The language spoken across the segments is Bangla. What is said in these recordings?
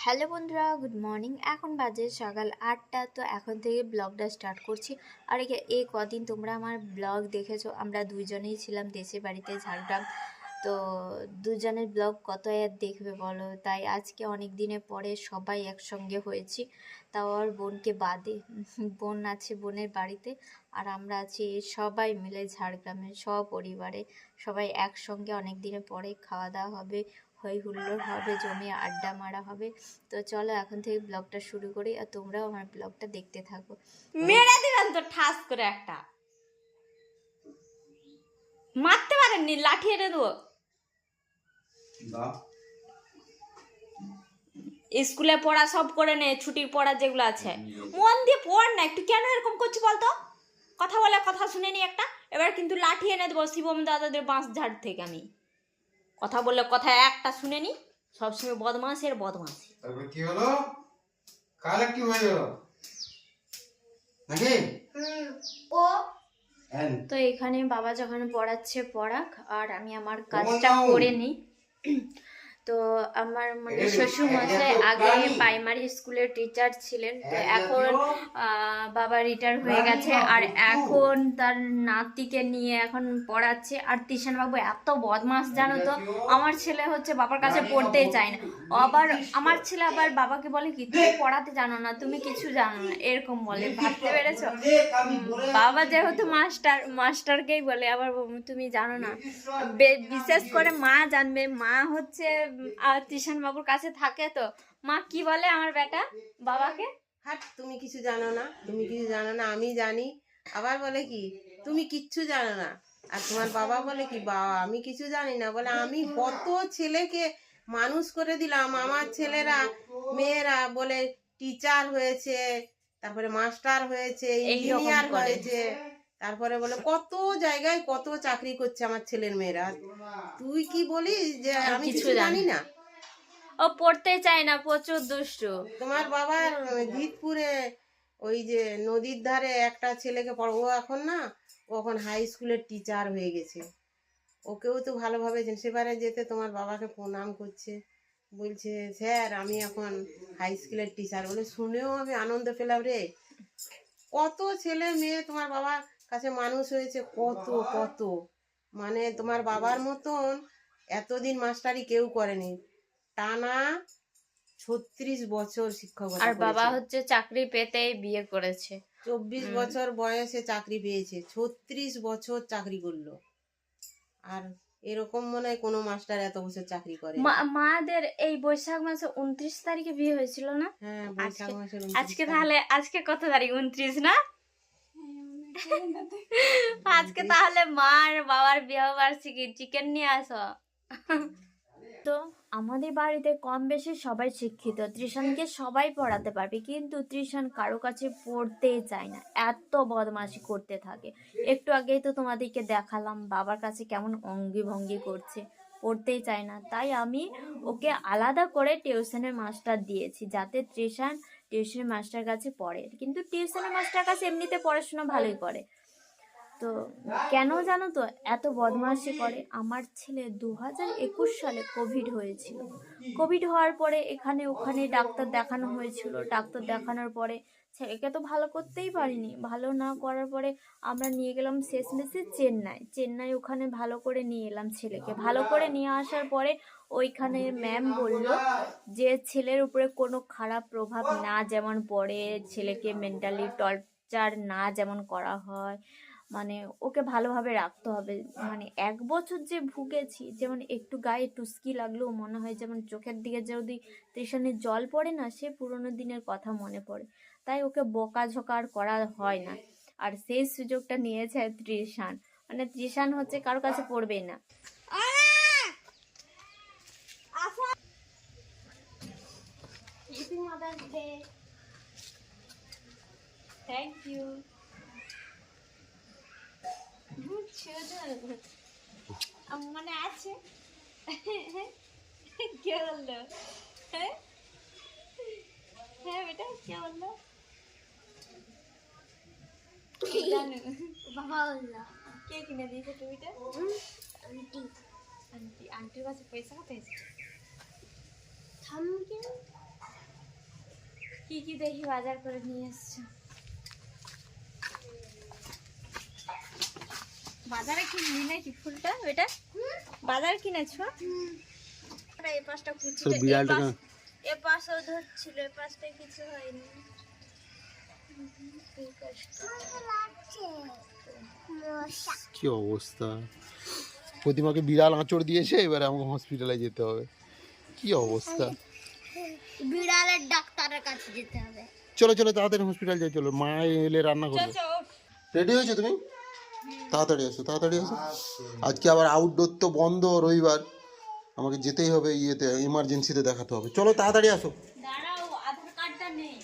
হ্যালো বন্ধুরা, গুড মর্নিং। এখন বাজে সকাল আটটা, তো এখন থেকে ব্লগটা স্টার্ট করছি। আর এই- কদিন তোমরা আমার ব্লগ দেখেছ, আমরা দুইজনেই ছিলাম দেশের বাড়িতে ঝাড়গ্রাম। তো দুজনের ব্লগ কত আর দেখবে বলো? তাই আজকে অনেক দিনের পরে সবাই একসঙ্গে হয়েছি। তাও আর বোনকে বাদে। বোন আছে বোনের বাড়িতে, আর আমরা আছি সবাই মিলে ঝাড়গ্রামের সপরিবারে। সবাই একসঙ্গে অনেক দিনের পরে খাওয়া দাওয়া হবে হই হুল্লোড় হবে জমে আড্ডা মারা হবে। তো চলো এখন থেকে ব্লগটা শুরু করি আর তোমরাও আমার ব্লগটা দেখতে থাকো। মেরে দিলাম তো ঠাস করে একটা। মারতে পারেননি লাঠি এনে দেবো। স্কুলে পড়া সব করে নে ছুটির পড়া যেগুলো আছে। মন দিয়ে পড় না একটু কেন এরকম করছি বলতো? কথা বলে কথা শুনে নি একটা। এবার কিন্তু লাঠি এনে দেবো শিবম দাদাদের বাঁশ ঝাড় থেকে আমি। কথা বললে কথা একটা শুনে নি সবসময় বদমাসের বদমাস তারপর কি হলো? কাল কি হয়ে গেল? নাকি? ও। তো এখানে বাবা যখন পড়াচ্ছে পড়াক আর আমি আমার কাজটা করে নিই। তো আমার মানে শ্বশুর মশাই আগে প্রাইমারি স্কুলের টিচার ছিলেন তো এখন বাবা রিটায়ার হয়ে গেছে। আর এখন তার নাতিকে নিয়ে এখন পড়াচ্ছে। আর বাবু এত বদমাস জানো তো? আমার ছেলে হচ্ছে বাবার কাছে পড়তেই চায় না। আবার আমার ছেলে আবার বাবাকে বলে কি তুমি পড়াতে জানো না তুমি কিছু জানো না। এরকম বলে ভাবতে পেরেছ? বাবা যেহেতু মাস্টার মাস্টারকেই বলে আবার তুমি জানো না। বিশেষ করে মা জানবে মা হচ্ছে তিশান বাবুর কাছে থাকে তো? মা কি বলে আমার বেটা বাবাকে? হাট তুমি কিছু জানো না তুমি কিছু জানো না আমি জানি। আবার বলে কি তুমি কিচ্ছু জানো না। আর তোমার বাবা বলে কি বাবা আমি কিছু জানি না। বলে আমি কত ছেলেকে মানুষ করে দিলাম আমার ছেলেরা মেয়েরা বলে টিচার হয়েছে তারপরে মাস্টার হয়েছে ইঞ্জিনিয়ার হয়েছে। তারপরে বলে কত জায়গায় কত চাকরি করছে আমার ছেলের মেয়েরা। তুই কি বলিস যে আমি কিছু জানি না। ও পড়তে চায় না প্রচুর দুষ্ট। তোমার বাবার জিতপুরে ওই যে নদীর ধারে একটা ছেলেকে পড়ো ও এখন না ও এখন হাই স্কুলের টিচার হয়ে গেছে। ওকেও তো ভালোভাবে। সেবারে যেতে তোমার বাবাকে প্রণাম করছে। বলছে স্যার আমি এখন হাই স্কুলের টিচার বলে শুনেও আমি আনন্দ পেলাম রে। কত ছেলে মেয়ে তোমার বাবার কাছে মানুষ হয়েছে কত কত। মানে তোমার বাবার মতন এতদিন মাস্টারি কেউ করেনি। টানা ছত্রিশ বছর শিক্ষকতা আর বাবা হচ্ছে চাকরি পেতেই বিয়ে করেছে। চব্বিশ বছর বয়সে চাকরি পেয়েছে। ছত্রিশ বছর চাকরি করল। আর এরকম মনে হয় কোনো মাস্টার এত বছর চাকরি করে মাদের এই বৈশাখ মাসে উনত্রিশ তারিখে বিয়ে হয়েছিল না? হ্যাঁ বৈশাখ মাসের আজকে তাহলে আজকে কত তারিখ? উনত্রিশ না? আজকে তাহলে মার বাবার বিবাহ বার্ষিকী চিকেন নিয়ে আসো। তো আমাদের বাড়িতে কম বেশি সবাই শিক্ষিত। ত্রিশানকে সবাই পড়াতে পারবে, কিন্তু ত্রিশান কারও কাছে পড়তেই চায় না। এত বদমাশি করতে থাকে। একটু আগেই তো তোমাদেরকে দেখালাম, বাবার কাছে কেমন অঙ্গি ভঙ্গি করছে। পড়তেই চায় না। তাই আমি ওকে আলাদা করে টিউশনের মাস্টার দিয়েছি, যাতে ত্রিশান টিউশনের মাস্টার কাছে পড়ে। কিন্তু টিউশনের মাস্টার কাছে এমনিতে পড়াশোনা ভালোই করে। তো কেন জানো তো, এত বদমাশি করে। আমার ছেলে দু হাজার একুশ সালে কোভিড হয়েছিল। কোভিড হওয়ার পরে এখানে ওখানে ডাক্তার দেখানো হয়েছিল। ডাক্তার দেখানোর পরে ছেলেকে তো ভালো করতেই পারিনি। ভালো না করার পরে আমরা নিয়ে গেলাম শেষমেশে চেন্নাই। চেন্নাই ওখানে ভালো করে নিয়ে এলাম ছেলেকে। ভালো করে নিয়ে আসার পরে ওইখানে ম্যাম বলল যে ছেলের উপরে কোনো খারাপ প্রভাব না যেমন পড়ে, ছেলেকে মেন্টালি টর্চার না যেমন করা হয় মানে ওকে ভালোভাবে রাখতে হবে। মানে এক বছর যে ভুগেছি, যেমন একটু গায়ে টুস্কি লাগলেও মনে হয় যেমন চোখের দিকে যদি ত্রিশানের জল পড়ে না, সে পুরোনো দিনের কথা মনে পড়ে। তাই ওকে বকাঝকা আর করা হয় না। আর সেই সুযোগটা নিয়েছে ত্রিশান মানে ত্রিশান হচ্ছে কারও কাছে পড়বেই না। থ্যাংক ইউ মানে আছে কে বলল হ্যাঁ হ্যাঁ বেটা কে বলল জানো বাবা বলল কে কিনে দিয়েছে টুইটা আন্টি আন্টি আন্টির কাছে পয়সা কোথায় থামকে কি কি দেখি বাজার করে নিয়ে এসছো? বাজারে কিনলি নাকি ফুলটা ওইটা? বাজার কিনেছো? এই পাশটা কুচি তোর বিড়ালটা এ পাশেও ধরছিল এ পাশটা কিছু হয়নি। কি অবস্থা? প্রতিমাকে বিড়াল আঁচড় দিয়েছে এবারে আমাকে হসপিটালে যেতে হবে। কি অবস্থা? বিড়ালের ডাক্তারের কাছে যেতে হবে। চলো চলো তাড়াতাড়ি হসপিটাল যাই চলো। মা এলে রান্না করবে। রেডি হয়েছো তুমি? তাড়াতাড়ি আসো তাড়াতাড়ি আসো আজকে আবার আউটডোর তো বন্ধ রবিবার। আমাকে যেতেই হবে ইয়েতে এমার্জেন্সিতে দেখাতে হবে। চলো তাড়াতাড়ি আসো। দাঁড়াও আধার কার্ডটা নেই।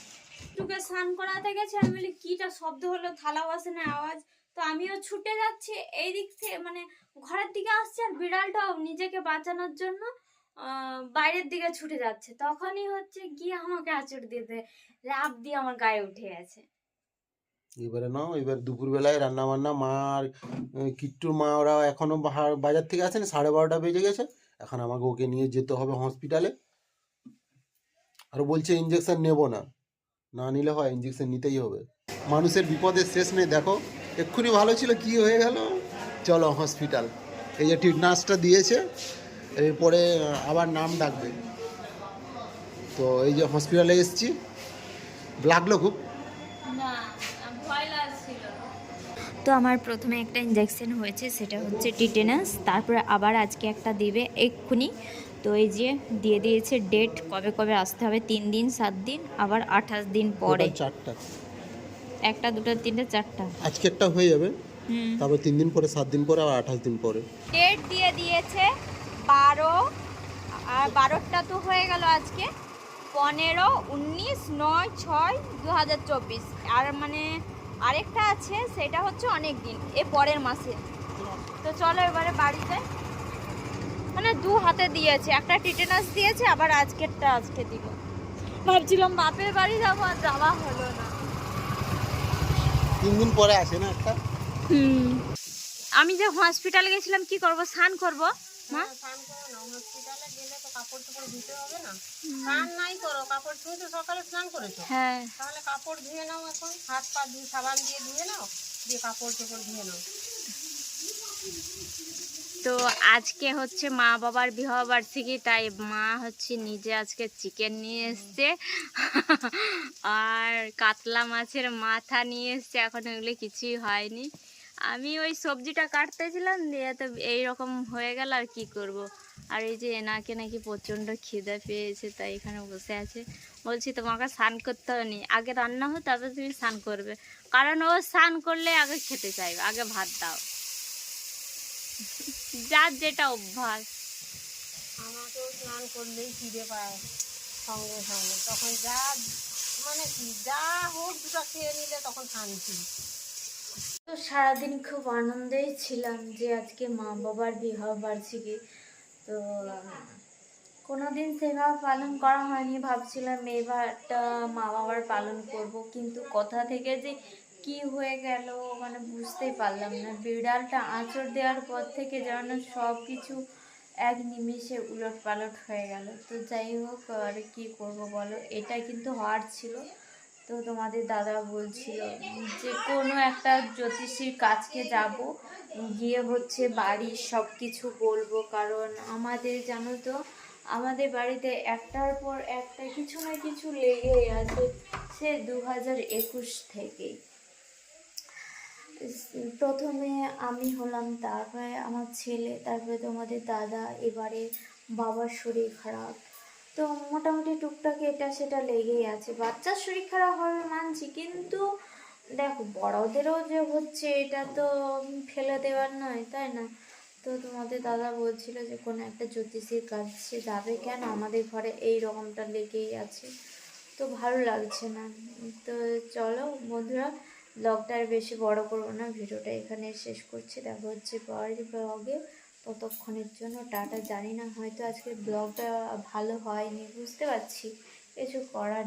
টুকে স্নান করাতে গেছে আমি বলি কিটা শব্দ হলো? থালা বাসনে আওয়াজ? তো আমিও ছুটে যাচ্ছি এই দিক থেকে মানে ঘরের দিকে আসছে আর বিড়ালটাও নিজেকে বাঁচানোর জন্য বাইরের দিকে ছুটে যাচ্ছে। তখনই হচ্ছে গিয়ে আমাকে আঁচড় দিতে লাভ দিয়ে আমার গায়ে উঠে গেছে। এবারে নাও, এবার দুপুরবেলায় রান্না বান্না মা আর কিট্টুর মা ওরা এখনও বাজার থেকে আসেনি, সাড়ে বারোটা বেজে গেছে। এখন আমাকে ওকে নিয়ে যেতে হবে হসপিটালে আর বলছে ইঞ্জেকশন নেব না। না নিলে হয় ইঞ্জেকশন নিতেই হবে। মানুষের বিপদের শেষ নেই, দেখো। এক্ষুনি ভালো ছিল, কি হয়ে গেল? চলো হসপিটাল এই যে টিটনাসটা দিয়েছে। এরপরে আবার নাম ডাকবে। তো এই যে হসপিটালে এসেছি। লাগল খুব? তো আমার প্রথমে একটা ইঞ্জেকশন হয়েছে সেটা হচ্ছে টিটেনাস তারপরে আবার আজকে একটা দেবে এক্ষুনি। তো এই যে দিয়ে দিয়েছে ডেট কবে কবে আসতে হবে তিন দিন সাত দিন আবার আঠাশ দিন পরে। চারটা। একটা দুটো তিনটে চারটা। আজকে একটা হয়ে যাবে। হুম। তারপর তিন দিন পরে সাত দিন পরে আবার আঠাশ দিন পরে। ডেট দিয়ে দিয়েছে বারো আর বারোটা তো হয়ে গেল আজকে। পনেরো উনিশ নয় ছয় দু হাজার চব্বিশ। আর মানে আরেকটা আছে সেটা হচ্ছে অনেক দিন এ পরের মাসে। তো চলো এবারে বাড়িতে মানে দু হাতে দিয়েছে একটা টিটেনাস দিয়েছে আবার আজকেরটা আজকে দিল। ভাবছিলাম বাপের বাড়ি যাব আর যাওয়া হলো না। তিন দিন পরে আসে না একটা? আমি যে হসপিটালে গেছিলাম কি করব? স্নান করব? মা স্নান করো না হসপিটালে গেলে তো কাপড় চোপড় ধুতে হবে না? স্নান নাই করো কাপড় তুমি তো সকালে স্নান করেছ। হ্যাঁ। তাহলে কাপড় ধুয়ে নাও এখন হাত পা ধুয়ে সাবান দিয়ে ধুয়ে নাও দিয়ে কাপড় চোপড় ধুয়ে নাও। তো আজকে হচ্ছে মা বাবার বিবাহ বার্ষিকী তাই মা হচ্ছে নিজে আজকে চিকেন নিয়ে এসছে। আর কাতলা মাছের মাথা নিয়ে এসছে এখন এগুলো কিছুই হয়নি। আমি ওই সবজিটা কাটতেছিলাম দিয়ে তো এইরকম হয়ে গেল আর কি করব। আর এই যে এনাকে নাকি প্রচণ্ড খিদে পেয়েছে তাই এখানে বসে আছে। বলছি তোমাকে স্নান করতে হবে নি। আগে রান্না হোক তারপর তুমি স্নান করবে। কারণ ও স্নান করলে আগে খেতে চাইবে। আগে ভাত দাও। যার যেটা অভ্যাস। আমাকেও স্নান করলেই খিদে পায় সঙ্গে সঙ্গে। তখন যা মানে কি যা হোক দুটো খেয়ে নিলে তখন শান্তি। তো সারাদিন খুব আনন্দেই ছিলাম যে আজকে মা বাবার বিবাহ বার্ষিকী। তো আহ, কোনোদিন সেভাবে পালন করা হয়নি ভাবছিলাম এবারটা মা বাবার পালন করব কিন্তু কোথা থেকে যে কি হয়ে গেল মানে বুঝতেই পারলাম না। বিড়ালটা আঁচড় দেওয়ার পর থেকে যেন সব কিছু এক নিমিষে উলট পালট হয়ে গেল। তো যাই হোক আর কি করব বলো? এটা কিন্তু হওয়ার ছিল। তো তোমাদের দাদা বলছিল যে কোনো একটা জ্যোতিষীর কাছকে যাব, গিয়ে হচ্ছে বাড়ির সব কিছু বলব। কারণ আমাদের জানো তো, আমাদের বাড়িতে একটার পর একটা কিছু না কিছু লেগেই আছে, সে দু হাজার একুশ থেকেই প্রথমে আমি হলাম, তারপরে আমার ছেলে, তারপরে তোমাদের দাদা, এবারে বাবার শরীর খারাপ। তো মোটামুটি টুকটাক এটা সেটা লেগেই আছে। বাচ্চার শরীর খারাপ হবে মানছি, কিন্তু দেখো বড়দেরও যে হচ্ছে এটা তো ফেলে দেওয়ার নয়, তাই না? তো তোমাদের দাদা বলছিল যে কোনো একটা জ্যোতিষীর কাছে যাবে কেন? আমাদের ঘরে এই রকমটা লেগেই আছে। তো ভালো লাগছে না। তো চলো বন্ধুরা ব্লগটা আর বেশি বড় করব না, ভিডিওটা এখানে শেষ করছি। দেখা হচ্ছে পরের ব্লগে ততক্ষণের জন্য টাটা। জানি না হয়তো আজকে ব্লগটা ভালো হয়নি বুঝতে পারছি। কিছু করার